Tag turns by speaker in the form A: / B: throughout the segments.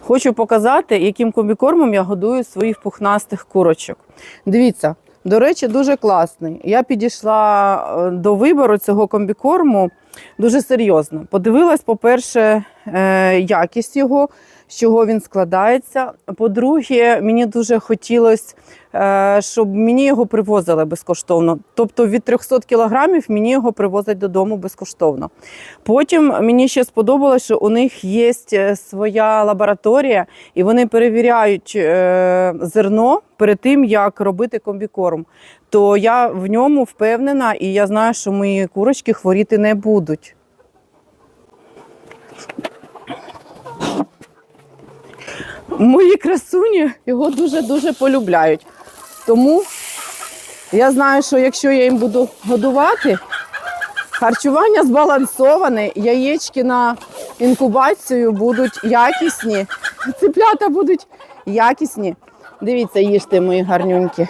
A: Хочу показати, яким комбікормом я годую своїх пухнастих курочок. Дивіться, до речі, дуже класний. Я підійшла е, до вибору цього комбікорму дуже серйозно. Подивилась, по-перше, якість його, з чого він складається. По-друге, мені дуже хотілося, е, щоб мені його привозили безкоштовно. Тобто від 300 кілограмів мені його привозять додому безкоштовно. Потім мені ще сподобалось, що у них є е, своя лабораторія, і вони перевіряють е, зерно перед тим, як робити комбікорм. То я в ньому впевнена, і я знаю, що мої курочки хворіти не будуть. Мої красуні його дуже-дуже полюбляють. Тому я знаю, що якщо я їм буду годувати, харчування збалансоване, яєчки на інкубацію будуть якісні, циплята будуть якісні. Дивіться, їжте мої гарнюнькі.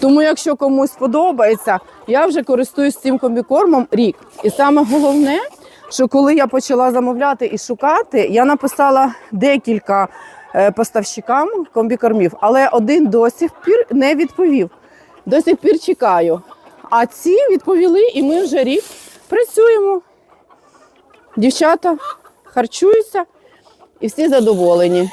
A: Тому, якщо комусь подобається, я вже користуюсь цим комбікормом рік. І саме головне, що коли я почала замовляти і шукати, я написала декілька е, поставщикам комбікормів, але один до сих пір не відповів. До сих пір чекаю. А ці відповіли, і ми вже рік працюємо. Дівчата харчуються і всі задоволені.